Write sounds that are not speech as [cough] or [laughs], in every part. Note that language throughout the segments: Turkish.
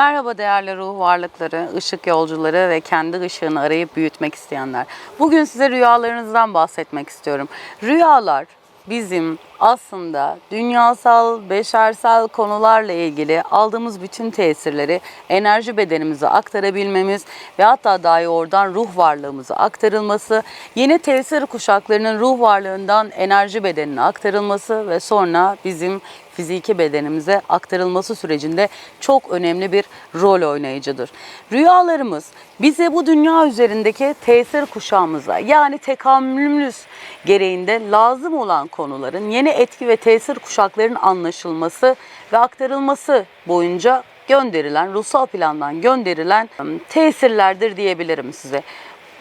Merhaba değerli ruh varlıkları, ışık yolcuları ve kendi ışığını arayıp büyütmek isteyenler. Bugün size rüyalarınızdan bahsetmek istiyorum. Rüyalar bizim aslında dünyasal, beşersel konularla ilgili aldığımız bütün tesirleri enerji bedenimize aktarabilmemiz ve hatta dahi oradan ruh varlığımıza aktarılması, yeni tesir kuşaklarının ruh varlığından enerji bedenine aktarılması ve sonra bizim fiziki bedenimize aktarılması sürecinde çok önemli bir rol oynayıcıdır. Rüyalarımız bize bu dünya üzerindeki tesir kuşağımıza yani tekamülümüz gereğinde lazım olan konuların yeni etki ve tesir kuşaklarının anlaşılması ve aktarılması boyunca gönderilen, ruhsal plandan gönderilen ım, tesirlerdir diyebilirim size.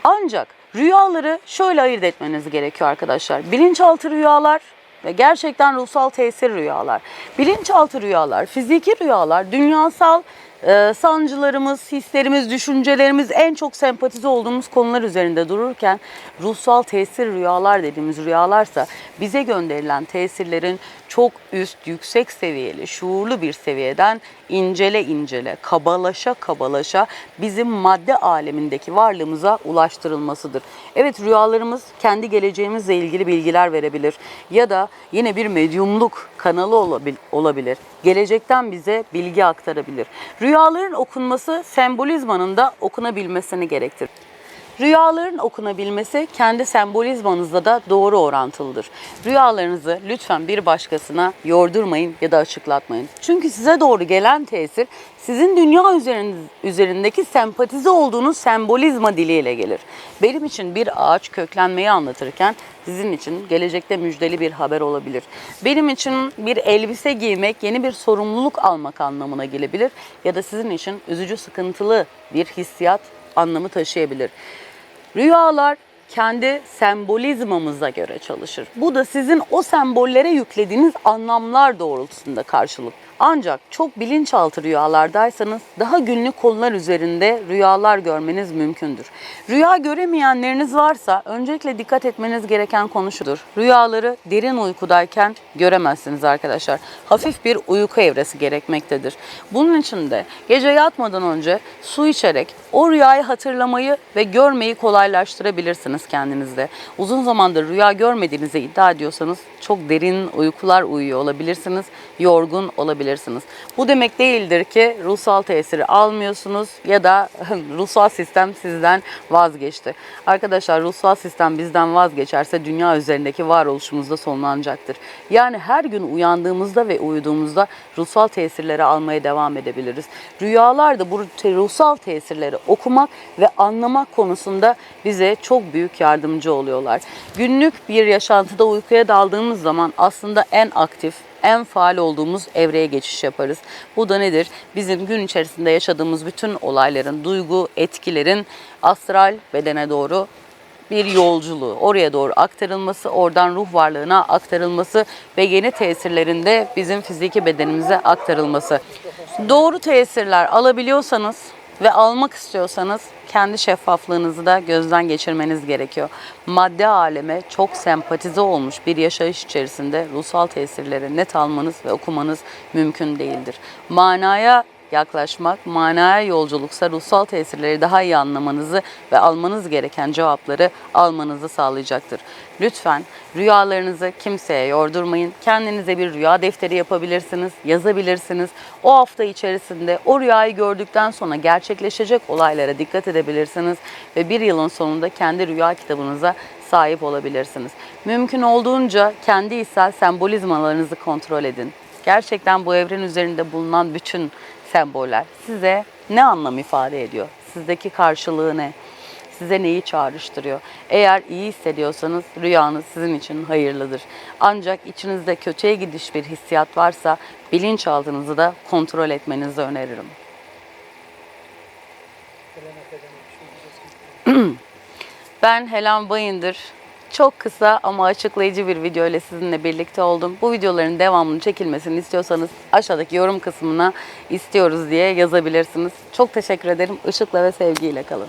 Ancak rüyaları şöyle ayırt etmeniz gerekiyor arkadaşlar. Bilinçaltı rüyalar ve gerçekten ruhsal tesir rüyalar. Bilinçaltı rüyalar, fiziki rüyalar, dünyasal e, sancılarımız, hislerimiz, düşüncelerimiz en çok sempatize olduğumuz konular üzerinde dururken ruhsal tesir rüyalar dediğimiz rüyalarsa bize gönderilen tesirlerin çok üst, yüksek seviyeli, şuurlu bir seviyeden incele incele, kabalaşa kabalaşa bizim madde alemindeki varlığımıza ulaştırılmasıdır. Evet rüyalarımız kendi geleceğimizle ilgili bilgiler verebilir ya da yine bir medyumluk kanalı olabil- olabilir. Gelecekten bize bilgi aktarabilir. Rüyaların okunması sembolizmanın da okunabilmesini gerektirir. Rüyaların okunabilmesi kendi sembolizmanızla da doğru orantılıdır. Rüyalarınızı lütfen bir başkasına yordurmayın ya da açıklatmayın. Çünkü size doğru gelen tesir sizin dünya üzerindeki sempatize olduğunuz sembolizma diliyle gelir. Benim için bir ağaç köklenmeyi anlatırken sizin için gelecekte müjdeli bir haber olabilir. Benim için bir elbise giymek yeni bir sorumluluk almak anlamına gelebilir ya da sizin için üzücü sıkıntılı bir hissiyat anlamı taşıyabilir. Rüyalar kendi sembolizmamıza göre çalışır. Bu da sizin o sembollere yüklediğiniz anlamlar doğrultusunda karşılık. Ancak çok bilinçaltı rüyalardaysanız daha günlük konular üzerinde rüyalar görmeniz mümkündür. Rüya göremeyenleriniz varsa öncelikle dikkat etmeniz gereken konu. Rüyaları derin uykudayken göremezsiniz arkadaşlar. Hafif bir uyku evresi gerekmektedir. Bunun için de gece yatmadan önce su içerek o rüyayı hatırlamayı ve görmeyi kolaylaştırabilirsiniz kendinizde. Uzun zamandır rüya görmediğinizi iddia ediyorsanız çok derin uykular uyuyor olabilirsiniz, yorgun olabilirsiniz. Bu demek değildir ki ruhsal tesiri almıyorsunuz ya da [laughs] ruhsal sistem sizden vazgeçti. Arkadaşlar ruhsal sistem bizden vazgeçerse dünya üzerindeki varoluşumuz da sonlanacaktır. Yani her gün uyandığımızda ve uyuduğumuzda ruhsal tesirleri almaya devam edebiliriz. Rüyalar da bu ruhsal tesirleri okumak ve anlamak konusunda bize çok büyük yardımcı oluyorlar. Günlük bir yaşantıda uykuya daldığımız zaman aslında en aktif, en faal olduğumuz evreye geçiş yaparız. Bu da nedir? Bizim gün içerisinde yaşadığımız bütün olayların, duygu, etkilerin astral bedene doğru bir yolculuğu, oraya doğru aktarılması, oradan ruh varlığına aktarılması ve yeni tesirlerinde bizim fiziki bedenimize aktarılması. Doğru tesirler alabiliyorsanız ve almak istiyorsanız kendi şeffaflığınızı da gözden geçirmeniz gerekiyor. Madde aleme çok sempatize olmuş bir yaşayış içerisinde ruhsal tesirleri net almanız ve okumanız mümkün değildir. Manaya yaklaşmak, manaya yolculuksa ruhsal tesirleri daha iyi anlamanızı ve almanız gereken cevapları almanızı sağlayacaktır. Lütfen rüyalarınızı kimseye yordurmayın. Kendinize bir rüya defteri yapabilirsiniz, yazabilirsiniz. O hafta içerisinde o rüyayı gördükten sonra gerçekleşecek olaylara dikkat edebilirsiniz ve bir yılın sonunda kendi rüya kitabınıza sahip olabilirsiniz. Mümkün olduğunca kendi içsel sembolizmalarınızı kontrol edin. Gerçekten bu evren üzerinde bulunan bütün semboller size ne anlam ifade ediyor? Sizdeki karşılığı ne? Size neyi çağrıştırıyor? Eğer iyi hissediyorsanız rüyanız sizin için hayırlıdır. Ancak içinizde kötüye gidiş bir hissiyat varsa bilinçaltınızı da kontrol etmenizi öneririm. [clears throat] Ben Helen Bayındır. Çok kısa ama açıklayıcı bir video ile sizinle birlikte oldum. Bu videoların devamının çekilmesini istiyorsanız aşağıdaki yorum kısmına istiyoruz diye yazabilirsiniz. Çok teşekkür ederim. Işıkla ve sevgiyle kalın.